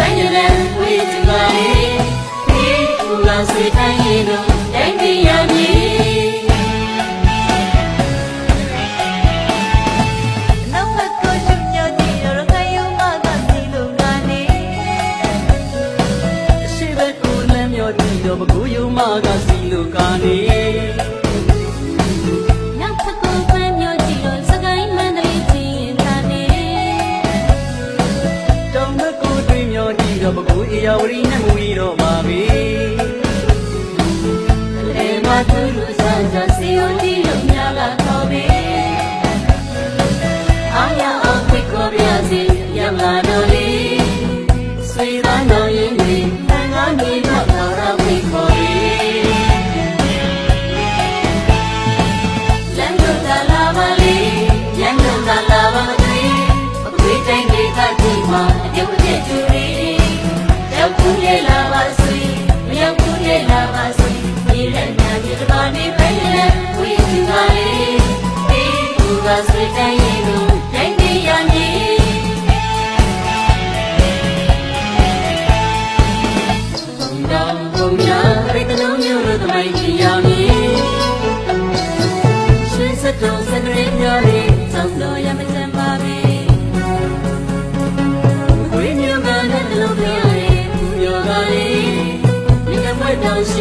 တိုင်းရတဲ့ဝေးကြပါလေဒီကူလာစေတိုင်းရင်တို့တိုင်းပြည်ရမည်နောက်ဘက်ကိုချွတ်ညောကြည့်ရတော့ငါယုံမကစီလိုကနေ ရာဝရီနဲ့မူရတော့ပါပြီလေမသူလူစံစစီယိုတီလို့မြလာတော့ပြီအာရအောင်ခွေကိုပြစီရမလာတော့လေဆွေသားတော်ရင်တွေတန်ကားမြေတော့တော်တော့ခွေကိုရန်ကုန်ကလာပါမတွေ့အခွေတိုင်းတွေကဒီမှာ Sweet day. knows